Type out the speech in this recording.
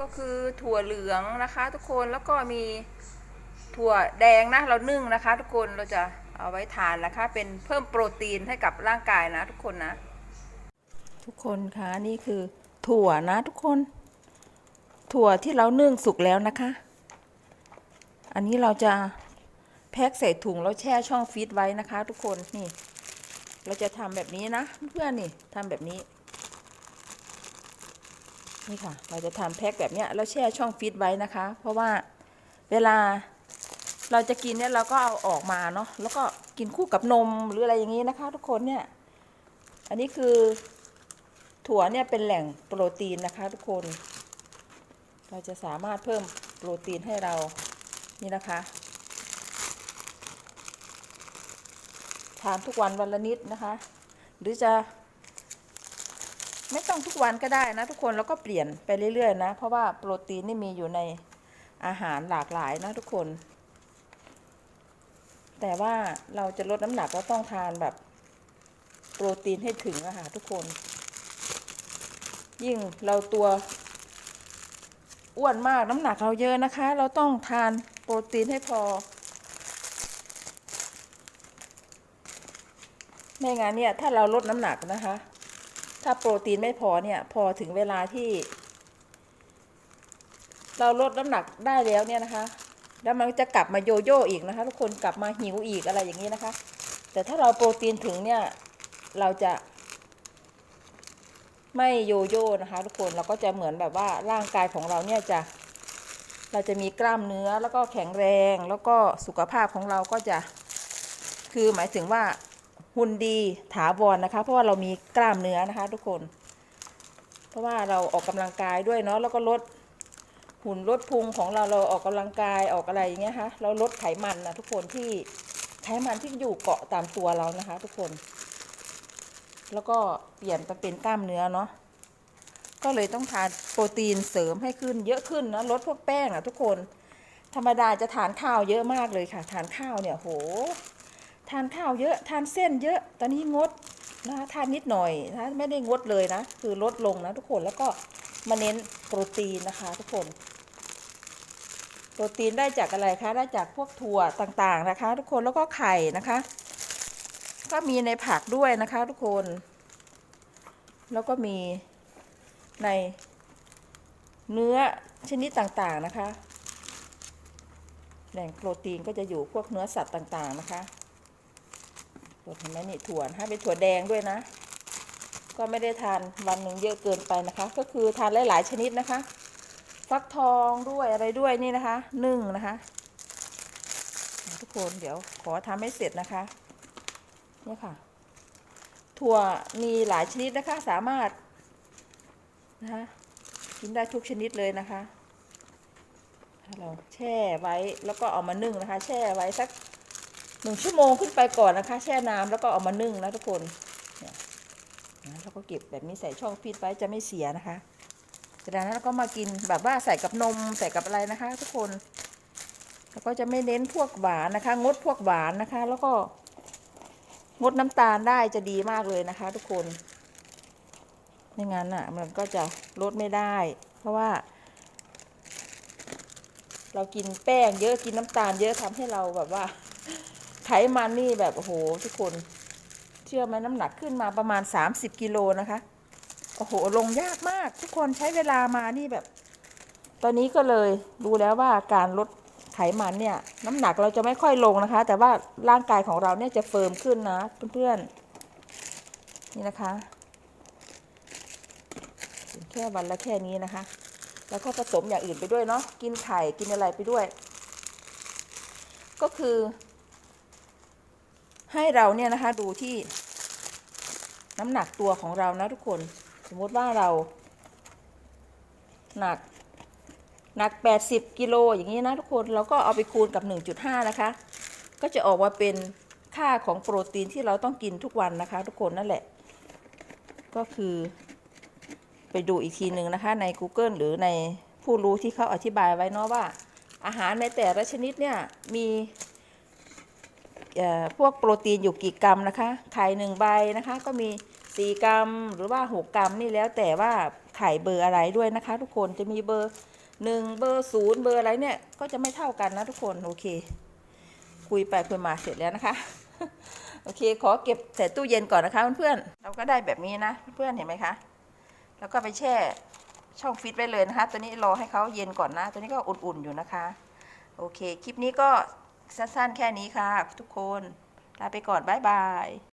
ก็คือถั่วเหลืองนะคะทุกคนแล้วก็มีถั่วแดงนะเรานึ่งนะคะ ทุกคนเราจะเอาไว้ทานนะคะ เป็นเพิ่มโปรตีนให้กับร่างกายนะทุกคนนะ ทุกคนคะนี่คือถั่วนะทุกคน ถั่วที่เรานึ่งสุกแล้วนะคะ อันนี้เราจะแพ็คใส่ถุงแล้วแช่ช่องฟรีซไว้นะคะ ทุกคนนี่ เราจะทำแบบนี้นะเพื่อนๆนี่ทำแบบนี้ นี่ค่ะ เราจะทำแพ็คแบบนี้แล้วแช่ช่องฟรีซไว้นะคะ เพราะว่าเวลาเราจะกินเนี่ยเราก็เอาออกมาเนาะแล้วก็กินคู่กับนมหรืออะไรอย่างนี้นะคะ ทุกคนเนี่ยอันนี้คือถั่วเนี่ยเป็นแหล่งโปรตีนนะคะ ทุกคน เราจะสามารถเพิ่มโปรตีนให้เรานี่นะคะทานทุกวันวันละนิดนะคะ หรือจะ ไม่ต้องทุกวันก็ได้นะ ทุกคนแล้วก็เปลี่ยนไปเรื่อยๆนะ เพราะว่าโปรตีนนี่มีอยู่ในอาหารหลากหลายนะทุกคน แต่ว่าเราจะลดน้ำหนักก็ต้องทานแบบโปรตีนให้ถึงอะค่ะทุกคน ยิ่งเราตัวอ้วนมากน้ำหนักเราเยอะนะคะ เราต้องทานโปรตีนให้พอ ไม่งั้นเนี่ยถ้าเราลดน้ำหนักนะคะ ถ้าโปรตีนไม่พอเนี่ย พอถึงเวลาที่ เราลดน้ำหนักได้แล้วเนี่ยนะคะ แล้วมันจะกลับมาโยโย่อีกนะคะ ทุกคนกลับมาหิวอีกอะไรอย่างนี้นะคะ แต่ถ้าเราโปรตีนถึงเนี่ย เราจะไม่โยโย่นะคะ ทุกคนเราก็จะเหมือนแบบว่าร่างกายของเราเนี่ยจะ เราจะมีกล้ามเนื้อแล้วก็แข็งแรงแล้วก็สุขภาพของเราก็จะ คือหมายถึงว่า หุ่นดีถาวรนะคะ เพราะว่าเรามีกล้ามเนื้อนะคะ ทุกคน เพราะว่าเราออกกำลังกายด้วยเนาะแล้วก็ลดหุ่นลดพุงของเราเราออกกำลังกายออกอะไรอย่างเงี้ยคะเราลดไขมันนะทุกคนที่ไขมันที่อยู่เกาะตามตัวเรานะคะ ทุกคน แล้วก็เปลี่ยนไปเป็นกล้ามเนื้อเนาะก็เลยต้องทานโปรตีนเสริมให้ขึ้นเยอะขึ้นนะลดพวกแป้งอะทุกคน ธรรมดาจะทานข้าวเยอะมากเลยค่ะ ทานข้าวเนี่ยโห ทานข้าวเยอะทานเส้นเยอะตอนนี้งดนะคะทานนิดหน่อยนะไม่ได้งดเลยนะ คือลดลงนะทุกคนแล้วก็มาเน้นโปรตีนนะคะ ทุกคน โปรตีนได้จากอะไรคะได้จากพวกถั่วต่างๆนะคะ ทุกคนแล้วก็ไข่นะคะ ก็มีในผักด้วยนะคะ ทุกคน แล้วก็มีในเนื้อชนิดต่างๆนะคะ แหล่งโปรตีนก็จะอยู่พวกเนื้อสัตว์ต่างๆนะคะ เห็นไหมนี่ถั่วนะคะเป็นถั่วแดงด้วยนะ ก็ไม่ได้ทานวันหนึ่งเยอะเกินไปนะคะ ก็คือทานหลายๆชนิดนะคะ ฟักทองด้วยอะไรด้วยนี่นะคะนึ่งนะคะ ทุกคนเดี๋ยวขอทำให้เสร็จนะคะเนี่ยค่ะ ถั่วมีหลายชนิดนะคะ สามารถนะคะกินได้ทุกชนิดเลยนะคะเราแช่ไว้แล้วก็เอามานึ่งนะคะ แช่ไว้สัก หนึ่งชั่วโมงขึ้นไปก่อนนะคะ แช่น้ำแล้วก็เอามานึ่งนะทุกคนเนี่ยนะแล้วก็เก็บแบบนี้ใส่ช่องฟีดไว้จะไม่เสียนะคะจากนั้นเราก็มากินแบบว่าใส่กับนมใส่กับอะไรนะคะ ทุกคน แล้วก็จะไม่เน้นพวกหวานนะคะ งดพวกหวานนะคะ แล้วก็งดน้ำตาลได้จะดีมากเลยนะคะ ทุกคนไม่งั้นอะ มันก็จะลดไม่ได้ เพราะว่า เรากินแป้งเยอะกินน้ำตาลเยอะทำให้เราแบบว่า ไขมันนี่แบบโอ้โหทุกคนเชื่อไหมน้ำหนักขึ้นมาประมาณ 30กิโลนะคะโอ้โหลงยากมาก ทุกคนใช้เวลามานี่แบบ ตอนนี้ก็เลยรู้แล้วว่าการลดไขมันเนี่ย น้ำหนักเราจะไม่ค่อยลงนะคะ แต่ว่าร่างกายของเราเนี่ยจะเฟิร์มขึ้นนะเพื่อนๆนี่นะคะแค่วันละแค่นี้นะคะ แล้วก็ผสมอย่างอื่นไปด้วยเนาะกินไข่กินอะไรไปด้วย ก็คือ ให้เราเนี่ยนะคะดูที่น้ำหนักตัวของเรานะทุกคน สมมติว่าเรา หนักหนัก 80กิโลอย่างนี้นะทุกคนเราก็เอาไปคูณกับ 1.5 นะคะ ก็จะออกมาเป็นค่าของโปรตีนที่เราต้องกินทุกวันนะคะ ทุกคนนั่นแหละ ก็คือไปดูอีกทีหนึ่งนะคะ ใน Google หรือในผู้รู้ที่เขาอธิบายไว้เนาะว่า อาหารในแต่ละชนิดเนี่ยมี พวกโปรตีนอยู่กี่กรัมนะคะ ไข่หนึ่งใบนะคะ ก็มี 4 กรัมหรือว่า 6 กรัมนี่แล้วแต่ว่าถ่เบอร์อะไรด้วยนะคะ ทุกคนจะมีเบอร์หนึ่งเบอร์ศูนย์เบอร์อะไรเนี่ย ก็จะไม่เท่ากันนะทุกคนโอเค คุยไปคุยมาเสร็จแล้วนะคะ โอเค ขอเก็บใส่ตู้เย็นก่อนนะคะเพื่อนๆเราก็ได้แบบนี้นะเพื่อนๆเห็นไหมคะแล้วก็ไปแช่ช่องฟิตไว้เลยนะคะ ตัวนี้รอให้เขาเย็นก่อนนะ ตัวนี้ก็อุ่นๆอยู่นะคะ โอเค คลิปนี้ก็ สั้นๆแค่นี้ค่ะ ทุกคน ลาไปก่อน บ๊ายบาย